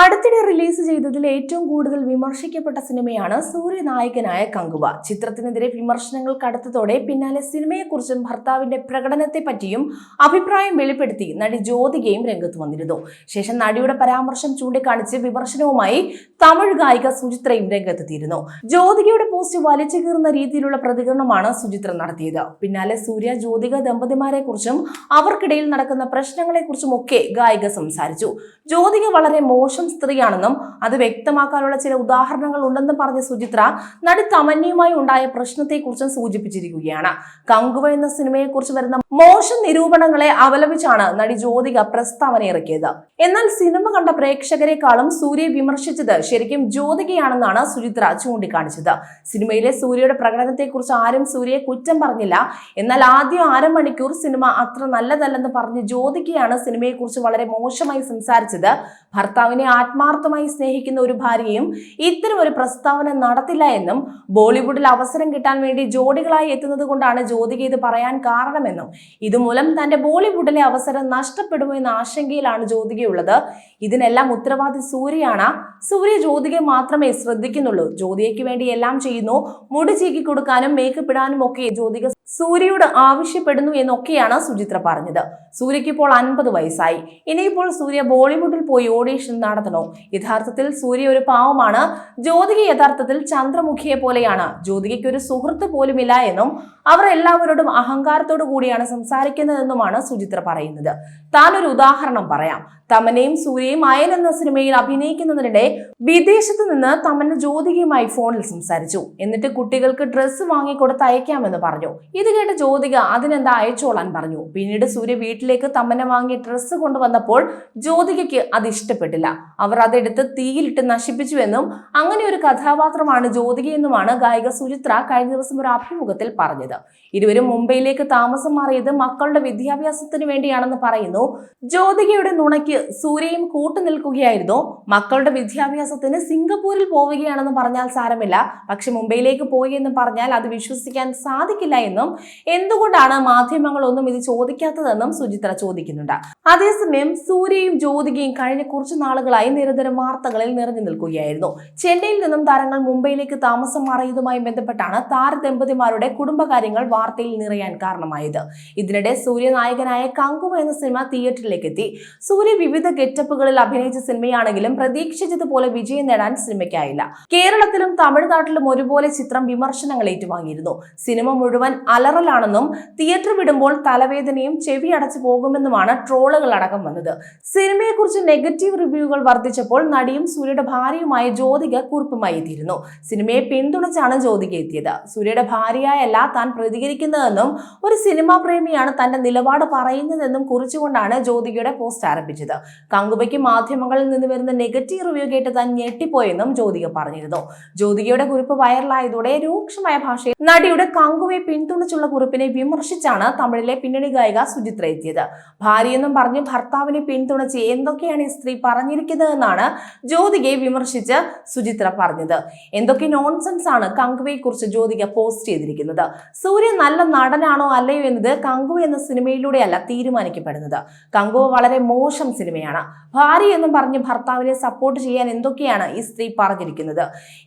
അടുത്തിടെ റിലീസ് ചെയ്തതിൽ ഏറ്റവും കൂടുതൽ വിമർശിക്കപ്പെട്ട സിനിമയാണ് സൂര്യനായകനായ കങ്കുവ. ചിത്രത്തിനെതിരെ വിമർശനങ്ങൾ കടുത്തതോടെ പിന്നാലെ സിനിമയെക്കുറിച്ചും ഭർത്താവിന്റെ പ്രകടനത്തെ പറ്റിയും അഭിപ്രായം വെളിപ്പെടുത്തി നടി ജ്യോതികയും രംഗത്ത് വന്നിരുന്നു. ശേഷം നടിയുടെ പരാമർശം ചൂണ്ടിക്കാണിച്ച് വിമർശനവുമായി തമിഴ് ഗായിക സുചിത്രയും രംഗത്തെത്തിയിരുന്നു. ജ്യോതികയുടെ പോസ്റ്റ് വലിച്ചു കീറുന്ന രീതിയിലുള്ള പ്രതികരണമാണ് സുചിത്ര നടത്തിയത്. പിന്നാലെ സൂര്യ ജ്യോതിക ദമ്പതിമാരെ കുറിച്ചും അവർക്കിടയിൽ നടക്കുന്ന പ്രശ്നങ്ങളെ കുറിച്ചും ഒക്കെ ഗായിക സംസാരിച്ചു. ജ്യോതിക വളരെ മോശം സ്ത്രീയാണെന്നും അത് വ്യക്തമാക്കാനുള്ള ചില ഉദാഹരണങ്ങൾ ഉണ്ടെന്നും പറഞ്ഞ സുചിത്ര നടി തമന്യയുമായി ഉണ്ടായ പ്രശ്നത്തെക്കുറിച്ചും സൂചിപ്പിച്ചിരിക്കുകയാണ്. കങ്കുവ എന്ന സിനിമയെക്കുറിച്ച് വരുന്ന മോശം നിരൂപണങ്ങളെ അവലംബിച്ചാണ് നടി ജ്യോതിക പ്രസ്താവന ഇറക്കിയത് എന്നാൽ സിനിമ കണ്ട പ്രേക്ഷകരെക്കാളും സൂര്യയെ വിമർശിച്ചത് ശരിക്കും ജ്യോതികയാണെന്നാണ് സുചിത്ര ചൂണ്ടിക്കാണിച്ചത്. സിനിമയിലെ സൂര്യയുടെ പ്രകടനത്തെക്കുറിച്ച് ആരും സൂര്യയെ കുറ്റം പറഞ്ഞില്ല. എന്നാൽ ആദ്യം അര മണിക്കൂർ സിനിമ അത്ര നല്ലതല്ലെന്ന് പറഞ്ഞ് ജ്യോതികയാണ് സിനിമയെക്കുറിച്ച് വളരെ മോശമായി സംസാരിച്ചത്. ഭർത്താവിനെ ആത്മാർത്ഥമായി സ്നേഹിക്കുന്ന ഒരു ഭാര്യയും ഇത്തരം ഒരു പ്രസ്താവന നടത്തില്ല എന്നും ബോളിവുഡിൽ അവസരം കിട്ടാൻ വേണ്ടി ജോഡികളായി എത്തുന്നത് കൊണ്ടാണ് ജ്യോതിക ഇത് പറയാൻ കാരണമെന്നും ഇതുമൂലം തന്റെ ബോളിവുഡിലെ അവസരം നഷ്ടപ്പെടുമോ എന്ന ആശങ്കയിലാണ് ജ്യോതികയുള്ളത്. ഇതിനെല്ലാം ഉത്തരവാദി സൂര്യയാണ്. സൂര്യ ജ്യോതികയെ മാത്രമേ ശ്രദ്ധിക്കുന്നുള്ളൂ. ജ്യോതികയ്ക്ക് വേണ്ടി എല്ലാം ചെയ്യുന്നു. മുടി ചീക്കി കൊടുക്കാനും മേക്കപ്പ് ഇടാനും ഒക്കെ ജ്യോതിക സൂര്യയോട് ആവശ്യപ്പെടുന്നു എന്നൊക്കെയാണ് സുചിത്ര പറഞ്ഞത്. സൂര്യയ്ക്ക് ഇപ്പോൾ അൻപത് വയസ്സായി. ഇനിയിപ്പോൾ സൂര്യ ബോളിവുഡിൽ പോയി ഓഡീഷൻ നടത്തണോ? യഥാർത്ഥത്തിൽ സൂര്യ ഒരു പാവമാണ്. ജ്യോതിക യഥാർത്ഥത്തിൽ ചന്ദ്രമുഖിയെ പോലെയാണ്. ജ്യോതികയ്ക്ക് ഒരു സുഹൃത്ത് പോലുമില്ല എന്നും അവർ എല്ലാവരോടും അഹങ്കാരത്തോടു കൂടിയാണ് സംസാരിക്കുന്നതെന്നുമാണ് സുചിത്ര പറയുന്നത്. താൻ ഒരു ഉദാഹരണം പറയാം. തമനയും സൂര്യയും അയൻ എന്ന സിനിമയിൽ അഭിനയിക്കുന്നതിനിടെ വിദേശത്ത് നിന്ന് തമന്ന ജ്യോതികയുമായി ഫോണിൽ സംസാരിച്ചു. എന്നിട്ട് കുട്ടികൾക്ക് ഡ്രസ്സ് വാങ്ങിക്കൊടുത്ത് അയക്കാമെന്ന് പറഞ്ഞു. ഇത് കേട്ട ജ്യോതിക അതിനെന്താ അയച്ചോളാൻ പറഞ്ഞു. പിന്നീട് സൂര്യ വീട്ടിലേക്ക് തമ്മനെ വാങ്ങിയ ഡ്രസ്സ് കൊണ്ടുവന്നപ്പോൾ ജ്യോതികയ്ക്ക് അത് ഇഷ്ടപ്പെട്ടില്ല. അവർ അതെടുത്ത് തീയിലിട്ട് നശിപ്പിച്ചുവെന്നും അങ്ങനെ ഒരു കഥാപാത്രമാണ് ജ്യോതികയെന്നുമാണ് ഗായിക സുചിത്ര കഴിഞ്ഞ ദിവസം ഒരു അഭിമുഖത്തിൽ പറഞ്ഞത്. ഇരുവരും മുംബൈയിലേക്ക് താമസം മാറിയത് മക്കളുടെ വിദ്യാഭ്യാസത്തിന് വേണ്ടിയാണെന്ന് പറയുന്നു. ജ്യോതികയുടെ നുണയ്ക്ക് സൂര്യയും കൂട്ടുനിൽക്കുകയായിരുന്നു മക്കളുടെ വിദ്യാഭ്യാസത്തിന് സിംഗപ്പൂരിൽ പോവുകയാണെന്ന് പറഞ്ഞാൽ സാരമില്ല. പക്ഷെ മുംബൈയിലേക്ക് പോയി എന്ന് പറഞ്ഞാൽ അത് വിശ്വസിക്കാൻ സാധിക്കില്ല എന്നും എന്തുകൊണ്ടാണ് മാധ്യമങ്ങളൊന്നും ഇത് ചോദിക്കാത്തതെന്നും സുചിത്ര ചോദിക്കുന്നുണ്ട്. അതേസമയം സൂര്യയും ജ്യോതികയും കഴിഞ്ഞ കുറച്ച് നാളുകളായി നിരന്തരം വാർത്തകളിൽ നിറഞ്ഞു നിൽക്കുകയായിരുന്നു. ചെന്നൈയിൽ നിന്നും താരങ്ങൾ മുംബൈയിലേക്ക് താമസം മാറിയതുമായി ബന്ധപ്പെട്ടാണ് താരദമ്പതിമാരുടെ കുടുംബകാര്യങ്ങൾ വാർത്തയിൽ നിറയാൻ കാരണമായത്. ഇതിനിടെ സൂര്യനായകനായ കങ്കുവ എന്ന സിനിമ തിയേറ്ററിലേക്ക് എത്തി സൂര്യ വിവിധ ഗെറ്റപ്പുകളിൽ അഭിനയിച്ച സിനിമയാണെങ്കിലും പ്രതീക്ഷിച്ചതുപോലെ വിജയം നേടാൻ സിനിമയ്ക്കായില്ല. കേരളത്തിലും തമിഴ്നാട്ടിലും ഒരുപോലെ ചിത്രം വിമർശനങ്ങൾ ഏറ്റുവാങ്ങിയിരുന്നു. സിനിമ മുഴുവൻ അലറലാണെന്നും തിയേറ്റർ വിടുമ്പോൾ തലവേദനയും ചെവി അടച്ചു പോകുമെന്നുമാണ് ട്രോളുകൾ അടക്കം വന്നത്. സിനിമയെക്കുറിച്ച് നെഗറ്റീവ് റിവ്യൂകൾ വർദ്ധിച്ചപ്പോൾ നടിയും സൂര്യയുടെ ഭാര്യയുമായ ജ്യോതിക കുറിപ്പുമായി എത്തിയിരുന്നു. സിനിമയെ പിന്തുണച്ചാണ് ജ്യോതിക എത്തിയത്. സൂര്യയുടെ ഭാര്യയായല്ല താൻ പ്രതികരിക്കുന്നതെന്നും ഒരു സിനിമാ പ്രേമിയാണ് തന്റെ നിലപാട് പറയുന്നതെന്നും കുറിച്ചുകൊണ്ടാണ് ജ്യോതികയുടെ പോസ്റ്റ് ആരംഭിച്ചത്. കങ്കുബയ്ക്ക് മാധ്യമങ്ങളിൽ നിന്ന് വരുന്ന നെഗറ്റീവ് റിവ്യൂ കേട്ട് താൻ ഞെട്ടിപ്പോയെന്നും ജ്യോതിക പറഞ്ഞിരുന്നു. ജ്യോതികയുടെ കുറിപ്പ് വൈറലായതോടെ രൂക്ഷമായ ഭാഷയിൽ നടിയുടെ കങ്കുവയെ പിന്തുണച്ചുള്ള കുറിപ്പിനെ വിമർശിച്ചാണ് തമിഴിലെ പിന്നണി ഗായിക സുചിത്ര എത്തിയത്. ഭാര്യയെന്നും പറഞ്ഞ് ഭർത്താവിനെ പിന്തുണച്ച് എന്തൊക്കെയാണ് ഈ സ്ത്രീ പറഞ്ഞിരിക്കുന്നതെന്നാണ് ജ്യോതികയെ വിമർശിച്ച് സുചിത്ര പറഞ്ഞത്. എന്തൊക്കെ നോൺസെൻസ് ആണ് കങ്കുവയെ കുറിച്ച് ജ്യോതിക പോസ്റ്റ് ചെയ്തിരിക്കുന്നത്. സൂര്യ നല്ല നടനാണോ അല്ലയോ എന്നത് കങ്കുവ എന്ന സിനിമയിലൂടെയല്ല തീരുമാനിക്കപ്പെടുന്നത്. കങ്കുവ വളരെ മോശം സിനിമയാണ്. ഭാര്യ എന്നും പറഞ്ഞ് ഭർത്താവിനെ സപ്പോർട്ട് ചെയ്യാൻ എന്തൊക്കെയാണ് ഈ സ്ത്രീ പറഞ്ഞിരിക്കുന്നത്?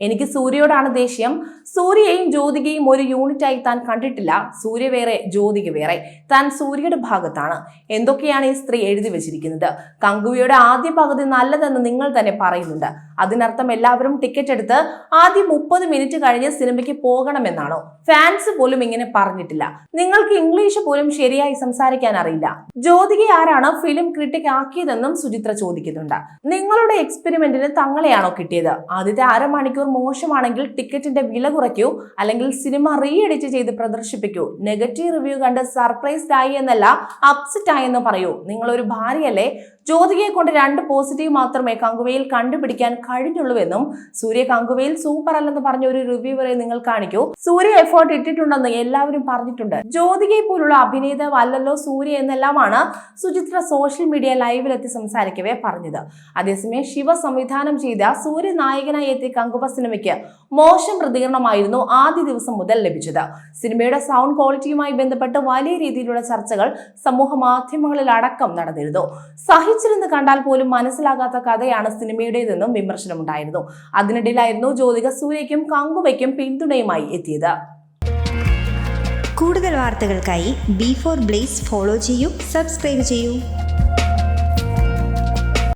എനിക്ക് സൂര്യയോടാണ് ദേഷ്യം. സൂര്യയെയും ജ്യോതികയും ഒരു യൂണിറ്റായി താൻ കണ്ടിട്ടില്ല. സൂര്യ വേറെ ജ്യോതിക്ക് വേറെ. താൻ സൂര്യയുടെ ഭാഗത്താണ്. എന്തൊക്കെയാണ് ഈ സ്ത്രീ എഴുതി വെച്ചിരിക്കുന്നത്? കങ്കുവയുടെ ആദ്യ പകുതി നല്ലതെന്ന് നിങ്ങൾ തന്നെ പറയുന്നുണ്ട്. അതിനർത്ഥം എല്ലാവരും ടിക്കറ്റ് എടുത്ത് ആദ്യം മുപ്പത് മിനിറ്റ് കഴിഞ്ഞ് സിനിമയ്ക്ക് പോകണമെന്നാണോ? ഫാൻസ് പോലും ഇങ്ങനെ പറഞ്ഞിട്ടില്ല. നിങ്ങൾക്ക് ഇംഗ്ലീഷ് പോലും ശരിയായി സംസാരിക്കാൻ അറിയില്ല. ജ്യോതിക ആരാണ് ഫിലിം ക്രിട്ടിക് ആക്കിയതെന്നും സുചിത്ര ചോദിക്കുന്നുണ്ട്. നിങ്ങളുടെ എക്സ്പെരിമെന്റിന് തങ്ങളെയാണോ കിട്ടിയത്? ആദ്യത്തെ അരമണിക്കൂർ മോശമാണെങ്കിൽ ടിക്കറ്റിന്റെ വില കുറയ്ക്കൂ അല്ലെങ്കിൽ സിനിമ റീ എഡിറ്റ് ചെയ്ത് പ്രദർശിപ്പിക്കൂ. നെഗറ്റീവ് റിവ്യൂ കണ്ട് സർപ്രൈസ്ഡ് ആയി എന്നല്ല അപ്സെറ്റ് ആയെന്ന് പറയൂ. നിങ്ങളൊരു ഭാര്യയല്ലേ? ജ്യോതികയെ കൊണ്ട് രണ്ട് പോസിറ്റീവ് മാത്രമേ കങ്കുവയിൽ കണ്ടുപിടിക്കാൻ കഴിഞ്ഞുള്ളൂവെന്നും സൂര്യ കങ്കുവയിൽ സൂപ്പർ അല്ലെന്ന് പറഞ്ഞ ഒരു റിവ്യൂവറെ നിങ്ങൾ കാണിക്കൂ. സൂര്യ എഫേർട്ട് ഇട്ടിട്ടുണ്ടെന്ന് എല്ലാവരും പറഞ്ഞിട്ടുണ്ട്. ജ്യോതികയെ പോലുള്ള അഭിനേതാവ് അല്ലല്ലോ സൂര്യ എന്നെല്ലാമാണ് സുചിത്ര സോഷ്യൽ മീഡിയ ലൈവിലെത്തി സംസാരിക്കവേ പറഞ്ഞത്. അതേസമയം ശിവ സംവിധാനം ചെയ്ത സൂര്യ നായകനായി എത്തിയ കങ്കുവ സിനിമയ്ക്ക് മോശം പ്രതികരണമായിരുന്നു ആദ്യ ദിവസം മുതൽ ലഭിച്ചത്. സിനിമയുടെ സൗണ്ട് ക്വാളിറ്റിയുമായി ബന്ധപ്പെട്ട് വലിയ രീതിയിലുള്ള ചർച്ചകൾ സമൂഹ മാധ്യമങ്ങളിൽ അടക്കം നടന്നിരുന്നു. സഹി അടുത്തിരുന്ന് കണ്ടാൽ പോലും മനസ്സിലാകാത്ത കഥയാണ് സിനിമയുടേതെന്നും വിമർശനമുണ്ടായിരുന്നു. അതിനിടയിലായിരുന്നു ജ്യോതിക സൂര്യയ്ക്കും കങ്കുവയ്ക്കും പിന്തുണയുമായി എത്തിയത്. കൂടുതൽ വാർത്തകൾക്കായി ബി ഫോർ ബ്ലേസ് ഫോളോ ചെയ്യൂ സബ്സ്ക്രൈബ് ചെയ്യൂ.